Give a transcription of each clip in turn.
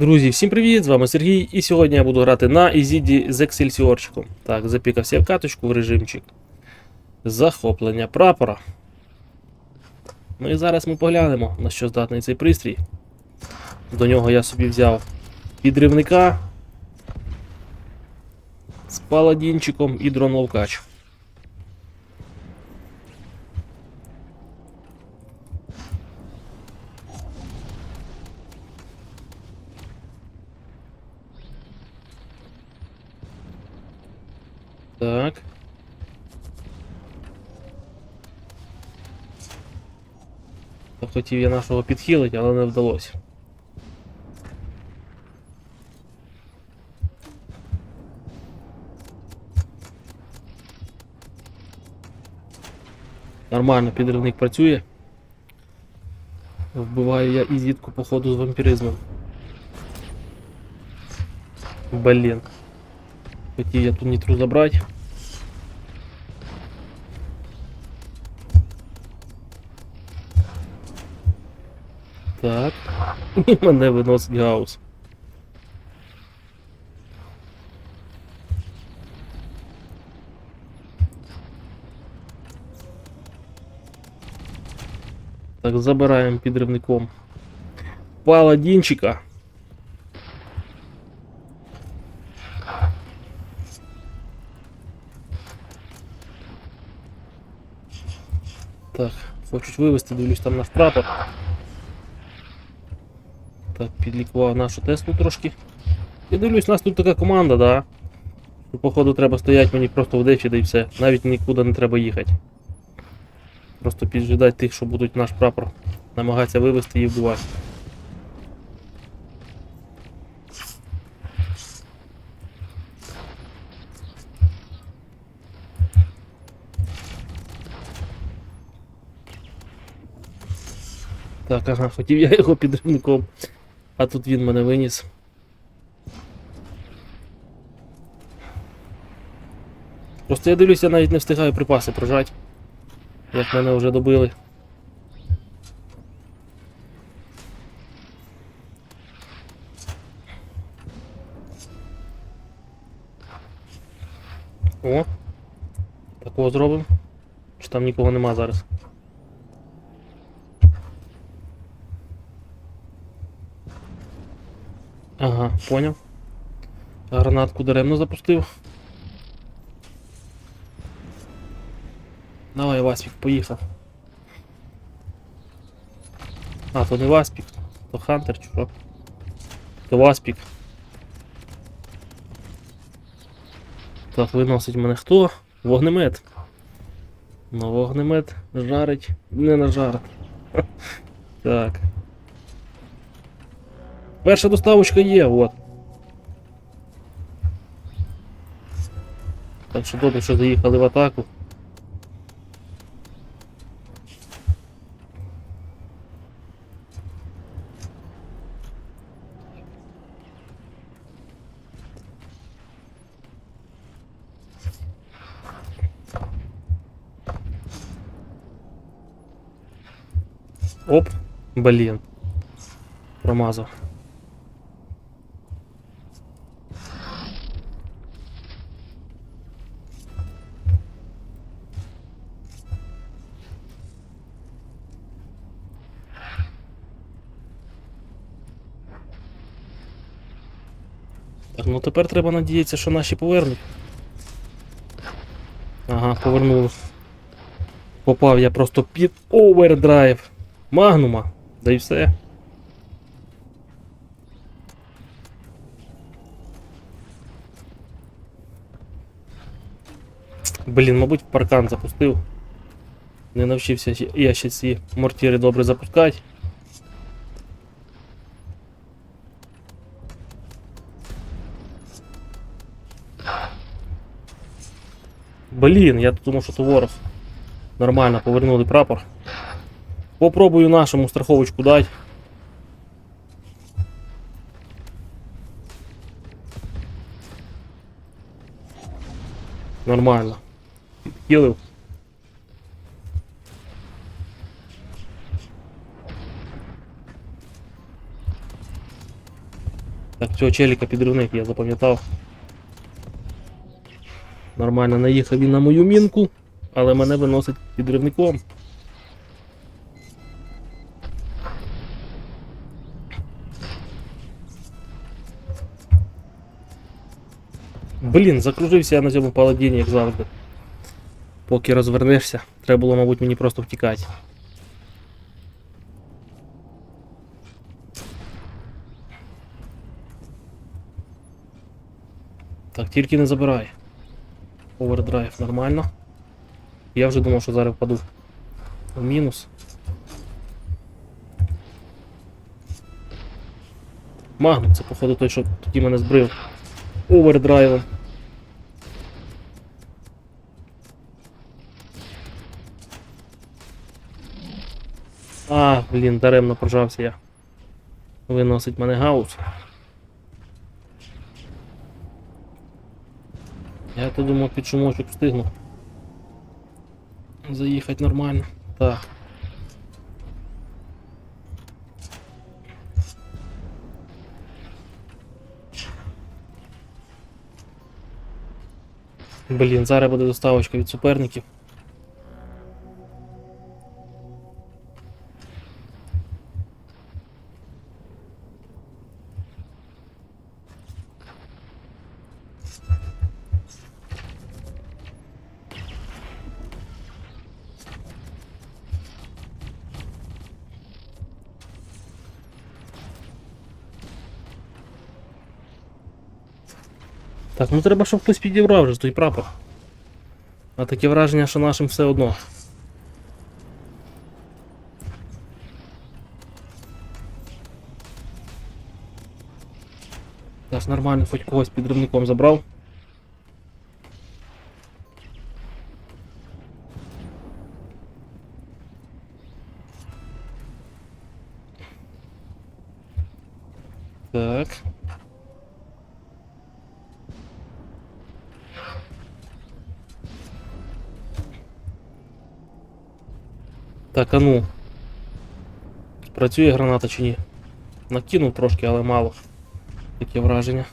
Друзі, всім привіт! З вами Сергій, і сьогодні я буду грати на Ізіді з Ексельсіорчиком. Так, запікався в каточку в режимчик. Захоплення прапора. Ну і зараз ми поглянемо, на що здатний цей пристрій. До нього я собі взяв підривника з паладінчиком і дрон Так. Та Хотів я нашого підхилити, але не вдалося. Нормально, підривник працює. Вбиваю я і зітку походу з вампіризмом. Блін. Хотів я ту нітру забрати. Так. І мене виносить гаус. Так, забираємо підривником паладінчика. Так, хочуть вивезти, дивлюсь, там наш прапор. Так, підлікував нашу Теслу трошки. І дивлюсь, у нас тут така команда, да. Походу треба стояти мені просто в дефі, да і все. Навіть нікуди не треба їхати. Просто піджидати тих, що будуть наш прапор намагатися вивезти і вбивати. Так, ага, хотів я його під підривником, а тут він мене виніс. Просто я дивлюся, я навіть не встигаю припаси прожати. Як мене вже добили. О! Такого зробимо. Чи там нікого нема зараз? Ага, поняв. Гранатку даремно запустив. Давай, Васпік, поїхав. А, то не Васпік, то Хантер, чи? То Васпік. Так, виносить мене хто? Вогнемет. Ну, вогнемет жарить, не нажарить. Так. Перша доставочка є, от. Так що добре, що заїхали в атаку. Оп, блін. Промазав. Ну тепер треба надіятися, що наші повернуть. Ага, повернули. Попав я просто під овердрайв. Магнума. Да і все. Блін, мабуть, паркан запустив. Не навчився я ще ці мортіри добре запускати. Блін, я думав, що то ворог. Нормально, повернули прапор. Попробую нашому страховочку дати. Нормально. Підхилив. Так, цього челіка підривник я запам'ятав. Нормально наїхав він на мою мінку, але мене виносить підривником. Блін, закружився я на цьому паладіні, як завжди. Поки розвернешся, треба було, мабуть, мені просто втікати. Так, тільки не забирай. Овердрайв нормально. Я вже думав, що зараз впаду в мінус. Магнум, це походу той, що тоді мене збрив. Овердрайвом. А, блін, даремно прожався я. Виносить мене гаус. Я то думав під шумочок встигну. Заїхати нормально. Так. Блін, зараз буде доставочка від суперників. Так, ну треба, щоб хтось підібрав вже той прапор. А таке враження, що нашим все одно. Так, нормально, хоч когось підривником забрав. Так. Так, а ну. Працює граната чи ні? Накинув трошки, але мало. Таке враження.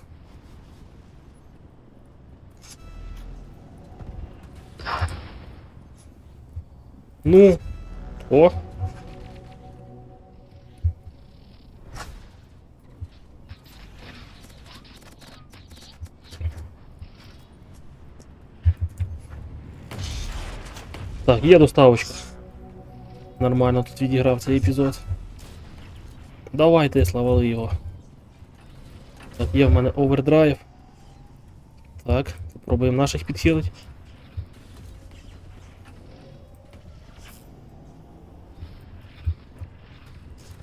Ну. О. Так, є доставочка. Нормально тут відіграв цей епізод. Давай, Тесла, вали його. Так, є в мене овердрайв. Так, спробуємо наших підхилити.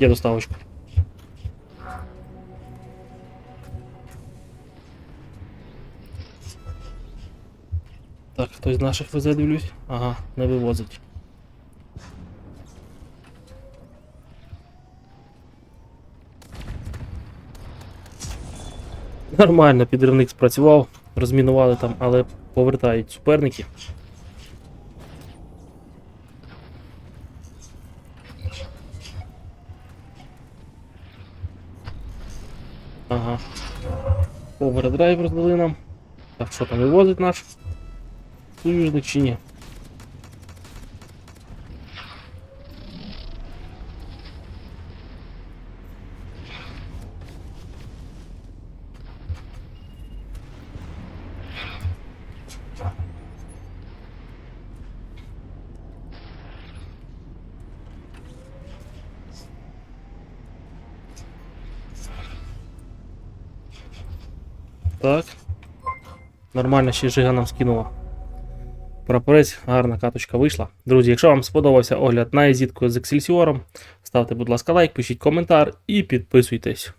Є доставочка. Так, хтось з наших везе, дивлюсь. Ага, не вивозить. Нормально, підривник спрацював, розмінували там, але повертають суперники. Ага. Овердрайв роздали нам. Так, що там вивозить наш союзник чи ні? Так. Нормально ще жига нам скинула. Прапорець, гарна каточка вийшла. Друзі, якщо вам сподобався огляд на езітку з Ексельсіором, ставте, будь ласка, лайк, пишіть коментар і підписуйтесь.